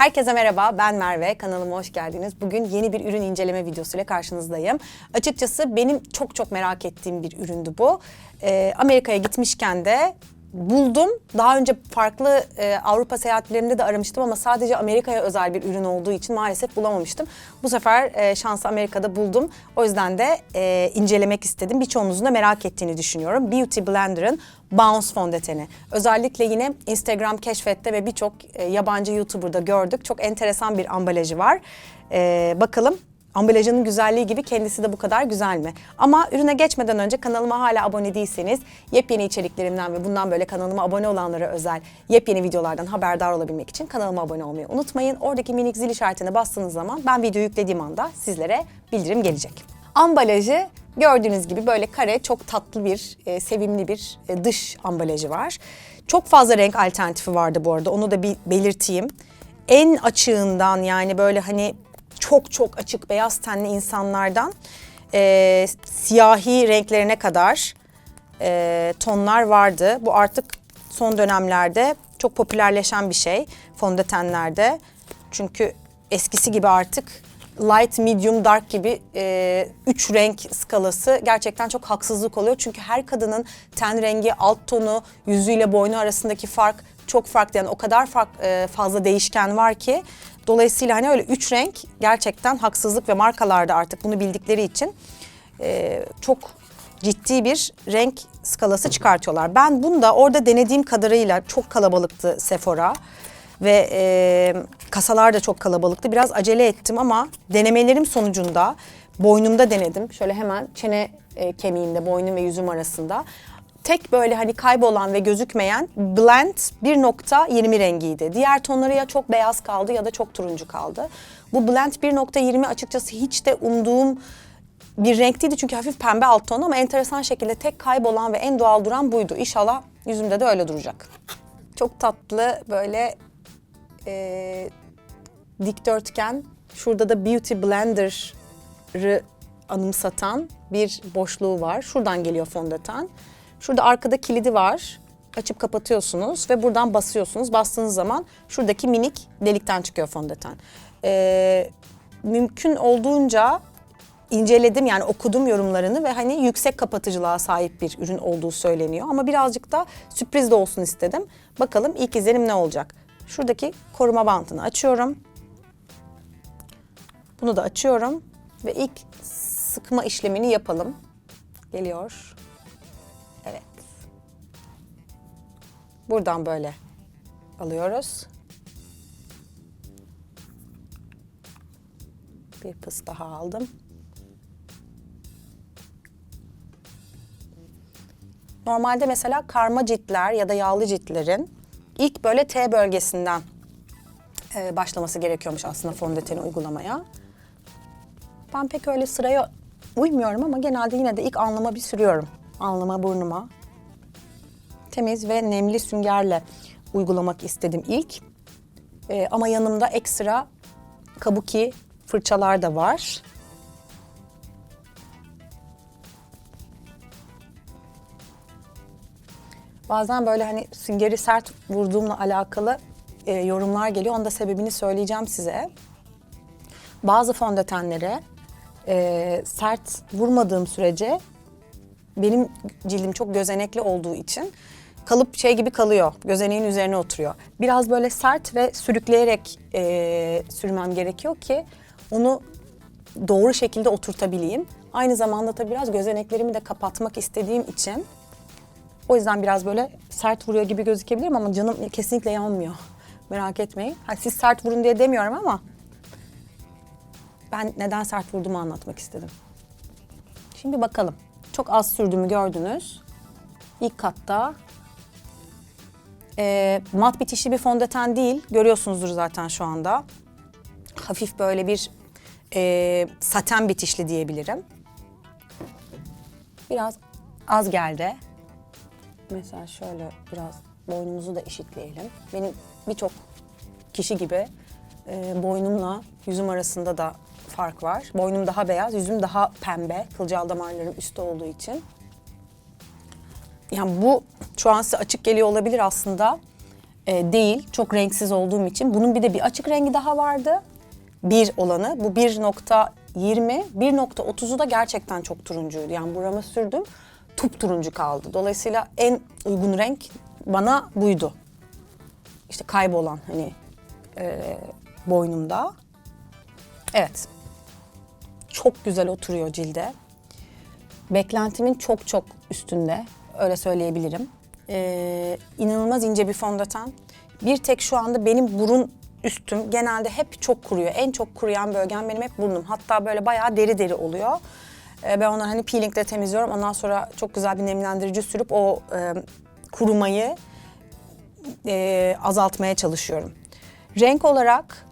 Herkese merhaba, ben Merve. Kanalıma hoş geldiniz. Bugün yeni bir ürün inceleme videosuyla karşınızdayım. Açıkçası benim çok çok merak ettiğim bir üründü bu. Ee, Amerika'ya gitmişken de buldum. Daha önce farklı e, Avrupa seyahatlerimde de aramıştım ama sadece Amerika'ya özel bir ürün olduğu için maalesef bulamamıştım. Bu sefer e, şansı Amerika'da buldum. O yüzden de e, incelemek istedim. Birçoğunuzun da merak ettiğini düşünüyorum. Beauty Blender'ın Bounce fondöteni. Özellikle yine Instagram keşfette ve birçok e, yabancı YouTuber'da gördük. Çok enteresan bir ambalajı var. E, bakalım ambalajının güzelliği gibi kendisi de bu kadar güzel mi? Ama ürüne geçmeden önce kanalıma hala abone değilseniz yepyeni içeriklerimden ve bundan böyle kanalıma abone olanlara özel yepyeni videolardan haberdar olabilmek için kanalıma abone olmayı unutmayın. Oradaki minik zil işaretine bastığınız zaman ben video yüklediğim anda sizlere bildirim gelecek. Ambalajı gördüğünüz gibi böyle kare çok tatlı bir, e, sevimli bir e, dış ambalajı var. Çok fazla renk alternatifi vardı bu arada onu da bir belirteyim. En açığından yani böyle hani çok çok açık beyaz tenli insanlardan e, siyahi renklerine kadar e, tonlar vardı. Bu artık son dönemlerde çok popülerleşen bir şey fondötenlerde. Çünkü eskisi gibi artık light, medium, dark gibi e, üç renk skalası gerçekten çok haksızlık oluyor. Çünkü her kadının ten rengi, alt tonu, yüzüyle boynu arasındaki fark çok farklı. Yani o kadar fark, e, fazla değişken var ki. Dolayısıyla hani öyle üç renk gerçekten haksızlık ve markalarda artık bunu bildikleri için e, çok ciddi bir renk skalası çıkartıyorlar. Ben bunda orada denediğim kadarıyla çok kalabalıktı Sephora ve e, kasalar da çok kalabalıktı. Biraz acele ettim ama denemelerim sonucunda boynumda denedim. Şöyle hemen çene e, kemiğinde boynum ve yüzüm arasında. Tek böyle hani kaybolan ve gözükmeyen blend 1.20 rengiydi. Diğer tonları ya çok beyaz kaldı ya da çok turuncu kaldı. Bu blend 1.20 açıkçası hiç de umduğum bir renk değildi çünkü hafif pembe alt ton ama enteresan şekilde tek kaybolan ve en doğal duran buydu. İnşallah yüzümde de öyle duracak. Çok tatlı böyle e, dikdörtgen. Şurada da Beauty Blender'ı anımsatan bir boşluğu var. Şuradan geliyor fondöten. Şurada arkada kilidi var. Açıp kapatıyorsunuz ve buradan basıyorsunuz. Bastığınız zaman şuradaki minik delikten çıkıyor fondöten. Ee, mümkün olduğunca inceledim yani okudum yorumlarını ve hani yüksek kapatıcılığa sahip bir ürün olduğu söyleniyor. Ama birazcık da sürpriz de olsun istedim. Bakalım ilk izlenim ne olacak? Şuradaki koruma bantını açıyorum. Bunu da açıyorum ve ilk sıkma işlemini yapalım. Geliyor. Buradan böyle alıyoruz. Bir pıs daha aldım. Normalde mesela karma ciltler ya da yağlı ciltlerin ilk böyle T bölgesinden e, başlaması gerekiyormuş aslında fondöteni uygulamaya. Ben pek öyle sıraya uymuyorum ama genelde yine de ilk alnıma bir sürüyorum. Alnıma, burnuma. Temiz ve nemli süngerle uygulamak istedim ilk. E, ama yanımda ekstra kabuki fırçalar da var. Bazen böyle hani süngeri sert vurduğumla alakalı e, yorumlar geliyor. Onun da sebebini söyleyeceğim size. Bazı fondötenlere e, sert vurmadığım sürece benim cildim çok gözenekli olduğu için kalıp şey gibi kalıyor. Gözeneğin üzerine oturuyor. Biraz böyle sert ve sürükleyerek e, sürmem gerekiyor ki onu doğru şekilde oturtabileyim. Aynı zamanda tabii biraz gözeneklerimi de kapatmak istediğim için o yüzden biraz böyle sert vuruyor gibi gözükebilirim ama canım kesinlikle yanmıyor. Merak etmeyin. Ha, siz sert vurun diye demiyorum ama ben neden sert vurduğumu anlatmak istedim. Şimdi bakalım. Çok az sürdüğümü gördünüz. İlk katta. Ee, mat bitişli bir fondöten değil. Görüyorsunuzdur zaten şu anda. Hafif böyle bir e, saten bitişli diyebilirim. Biraz az geldi. Mesela şöyle biraz boynumuzu da eşitleyelim. Benim birçok kişi gibi e, boynumla yüzüm arasında da fark var. Boynum daha beyaz, yüzüm daha pembe. Kılcal damarlarım üstte olduğu için. Yani bu şu an size açık geliyor olabilir aslında. e, değil. Çok renksiz olduğum için. Bunun bir de bir açık rengi daha vardı. Bir olanı. Bu 1.20. 1.30'u da gerçekten çok turuncuydu. Yani burama sürdüm. Tup turuncu kaldı. Dolayısıyla en uygun renk bana buydu. İşte kaybolan hani e, boynumda. Evet. Çok güzel oturuyor cilde. Beklentimin çok çok üstünde. Öyle söyleyebilirim. Ee, inanılmaz ince bir fondöten. Bir tek şu anda benim burun üstüm genelde hep çok kuruyor. En çok kuruyan bölgem benim hep burnum. Hatta böyle bayağı deri deri oluyor. Ee, ben onları hani peelingle temizliyorum. Ondan sonra çok güzel bir nemlendirici sürüp o e, kurumayı e, azaltmaya çalışıyorum. Renk olarak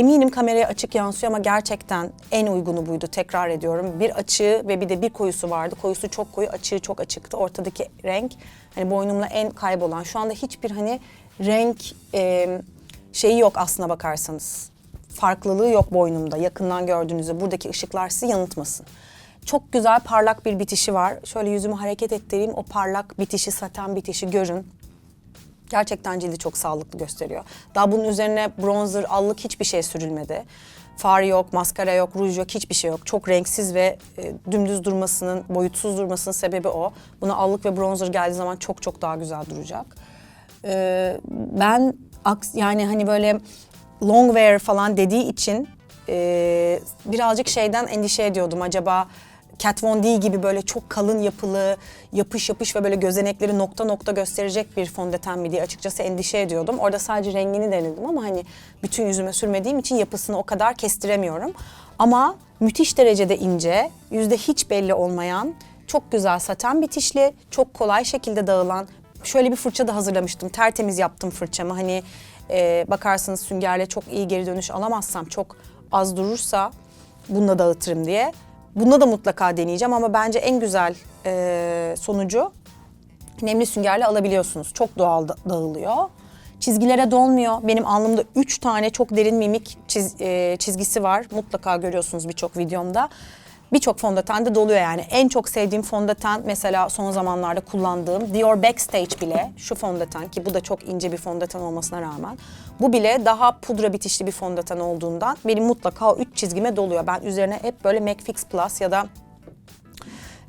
eminim kameraya açık yansıyor ama gerçekten en uygunu buydu. Tekrar ediyorum. Bir açığı ve bir de bir koyusu vardı. Koyusu çok koyu, açığı çok açıktı. Ortadaki renk hani boynumla en kaybolan. Şu anda hiçbir hani renk e, şeyi yok aslına bakarsanız. Farklılığı yok boynumda. Yakından gördüğünüzde buradaki ışıklar sizi yanıltmasın. Çok güzel parlak bir bitişi var. Şöyle yüzümü hareket ettireyim. O parlak bitişi, saten bitişi görün. Gerçekten cildi çok sağlıklı gösteriyor. Daha bunun üzerine bronzer, allık hiçbir şey sürülmedi. Far yok, maskara yok, ruj yok, hiçbir şey yok. Çok renksiz ve e, dümdüz durmasının, boyutsuz durmasının sebebi o. Buna allık ve bronzer geldiği zaman çok çok daha güzel duracak. Ee, ben yani hani böyle long wear falan dediği için e, birazcık şeyden endişe ediyordum. Acaba Kat Von D gibi böyle çok kalın yapılı, yapış yapış ve böyle gözenekleri nokta nokta gösterecek bir fondöten mi diye açıkçası endişe ediyordum. Orada sadece rengini denedim ama hani bütün yüzüme sürmediğim için yapısını o kadar kestiremiyorum. Ama müthiş derecede ince, yüzde hiç belli olmayan, çok güzel saten bitişli, çok kolay şekilde dağılan, şöyle bir fırça da hazırlamıştım. Tertemiz yaptım fırçamı. Hani e, bakarsınız süngerle çok iyi geri dönüş alamazsam, çok az durursa bununla dağıtırım diye. Bunda da mutlaka deneyeceğim ama bence en güzel e, sonucu nemli süngerle alabiliyorsunuz. Çok doğal da- dağılıyor. Çizgilere dolmuyor. Benim alnımda 3 tane çok derin mimik çiz- e, çizgisi var. Mutlaka görüyorsunuz birçok videomda. Birçok fondöten de doluyor yani. En çok sevdiğim fondöten mesela son zamanlarda kullandığım Dior Backstage bile şu fondöten ki bu da çok ince bir fondöten olmasına rağmen bu bile daha pudra bitişli bir fondöten olduğundan benim mutlaka o üç çizgime doluyor. Ben üzerine hep böyle MAC Fix Plus ya da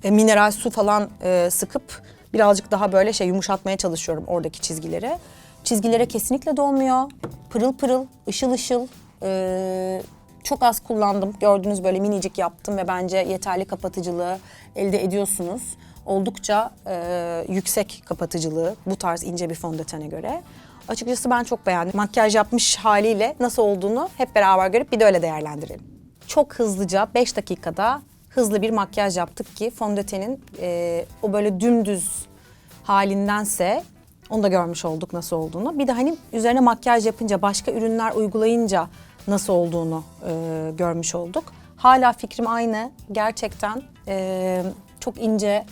e, mineral su falan e, sıkıp birazcık daha böyle şey yumuşatmaya çalışıyorum oradaki çizgileri. Çizgilere kesinlikle dolmuyor. Pırıl pırıl, ışıl ışıl. E, çok az kullandım. Gördüğünüz böyle minicik yaptım ve bence yeterli kapatıcılığı elde ediyorsunuz. Oldukça e, yüksek kapatıcılığı bu tarz ince bir fondötene göre. Açıkçası ben çok beğendim. Makyaj yapmış haliyle nasıl olduğunu hep beraber görüp bir de öyle değerlendirelim. Çok hızlıca 5 dakikada hızlı bir makyaj yaptık ki fondötenin e, o böyle dümdüz halindense onu da görmüş olduk nasıl olduğunu. Bir de hani üzerine makyaj yapınca başka ürünler uygulayınca nasıl olduğunu e, görmüş olduk. Hala fikrim aynı. Gerçekten e, çok ince,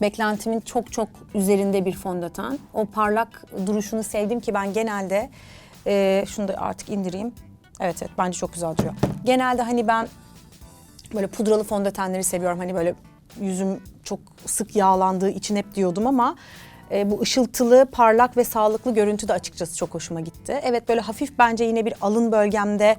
beklentimin çok çok üzerinde bir fondöten. O parlak duruşunu sevdim ki ben genelde e, şunu da artık indireyim. Evet evet bence çok güzel duruyor. Genelde hani ben böyle pudralı fondötenleri seviyorum. Hani böyle yüzüm çok sık yağlandığı için hep diyordum ama e, bu ışıltılı, parlak ve sağlıklı görüntü de açıkçası çok hoşuma gitti. Evet böyle hafif bence yine bir alın bölgemde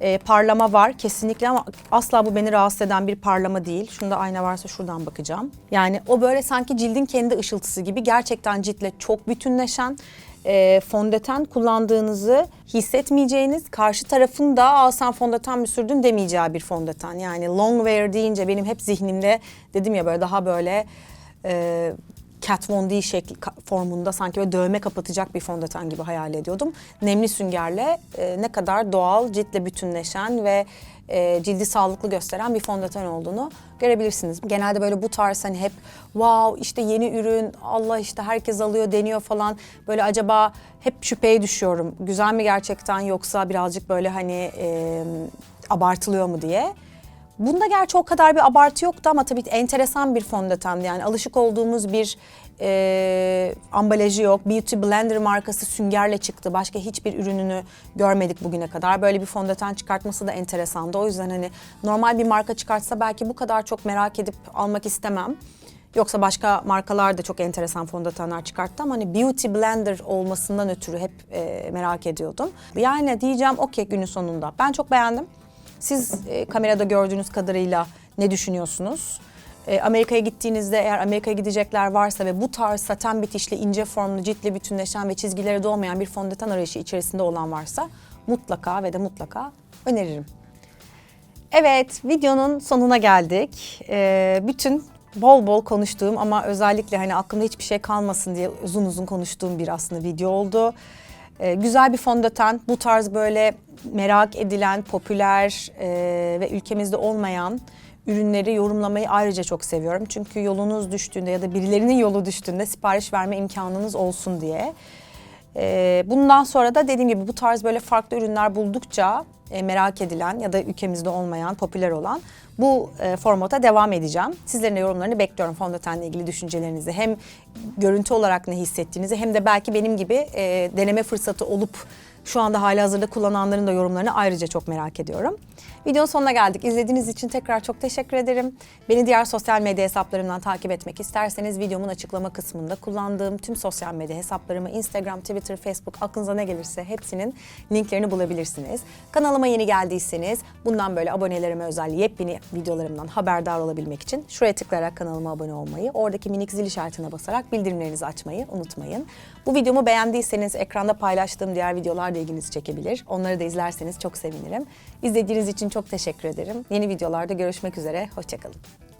e, parlama var kesinlikle ama asla bu beni rahatsız eden bir parlama değil. Şunda ayna varsa şuradan bakacağım. Yani o böyle sanki cildin kendi ışıltısı gibi gerçekten ciltle çok bütünleşen e, fondöten kullandığınızı hissetmeyeceğiniz, karşı tarafın da Aa, sen fondöten mi sürdün demeyeceği bir fondöten. Yani long wear deyince benim hep zihnimde dedim ya böyle daha böyle e, Kat Von D şekli formunda sanki böyle dövme kapatacak bir fondöten gibi hayal ediyordum. Nemli süngerle e, ne kadar doğal, ciltle bütünleşen ve e, cildi sağlıklı gösteren bir fondöten olduğunu görebilirsiniz. Genelde böyle bu tarz hani hep wow işte yeni ürün Allah işte herkes alıyor deniyor falan böyle acaba hep şüpheye düşüyorum. Güzel mi gerçekten yoksa birazcık böyle hani e, abartılıyor mu diye. Bunda gerçi o kadar bir abartı yoktu ama tabii enteresan bir fondötendi. Yani alışık olduğumuz bir e, ambalajı yok. Beauty Blender markası süngerle çıktı. Başka hiçbir ürününü görmedik bugüne kadar. Böyle bir fondöten çıkartması da enteresandı. O yüzden hani normal bir marka çıkartsa belki bu kadar çok merak edip almak istemem. Yoksa başka markalar da çok enteresan fondötenler çıkarttı ama hani Beauty Blender olmasından ötürü hep e, merak ediyordum. Yani diyeceğim okey günün sonunda. Ben çok beğendim. Siz e, kamerada gördüğünüz kadarıyla ne düşünüyorsunuz? E, Amerika'ya gittiğinizde eğer Amerika'ya gidecekler varsa ve bu tarz saten bitişli, ince formlu, ciltle bütünleşen ve çizgileri de olmayan bir fondöten arayışı içerisinde olan varsa mutlaka ve de mutlaka öneririm. Evet, videonun sonuna geldik. Ee, bütün bol bol konuştuğum ama özellikle hani aklımda hiçbir şey kalmasın diye uzun uzun konuştuğum bir aslında video oldu. Ee, güzel bir fondöten, bu tarz böyle merak edilen, popüler e, ve ülkemizde olmayan ürünleri yorumlamayı ayrıca çok seviyorum. Çünkü yolunuz düştüğünde ya da birilerinin yolu düştüğünde sipariş verme imkanınız olsun diye. Ee, bundan sonra da dediğim gibi bu tarz böyle farklı ürünler buldukça e, merak edilen ya da ülkemizde olmayan, popüler olan bu e, formata devam edeceğim. Sizlerin de yorumlarını bekliyorum fondötenle ilgili düşüncelerinizi. Hem görüntü olarak ne hissettiğinizi hem de belki benim gibi e, deneme fırsatı olup şu anda hali hazırda kullananların da yorumlarını ayrıca çok merak ediyorum. Videonun sonuna geldik. İzlediğiniz için tekrar çok teşekkür ederim. Beni diğer sosyal medya hesaplarımdan takip etmek isterseniz videomun açıklama kısmında kullandığım tüm sosyal medya hesaplarımı Instagram, Twitter, Facebook aklınıza ne gelirse hepsinin linklerini bulabilirsiniz. Kanalıma yeni geldiyseniz bundan böyle abonelerime özel yepyeni videolarımdan haberdar olabilmek için şuraya tıklayarak kanalıma abone olmayı, oradaki minik zil işaretine basarak bildirimlerinizi açmayı unutmayın. Bu videomu beğendiyseniz ekranda paylaştığım diğer videolar da ilginizi çekebilir. Onları da izlerseniz çok sevinirim. İzlediğiniz için çok teşekkür ederim. Yeni videolarda görüşmek üzere. Hoşçakalın.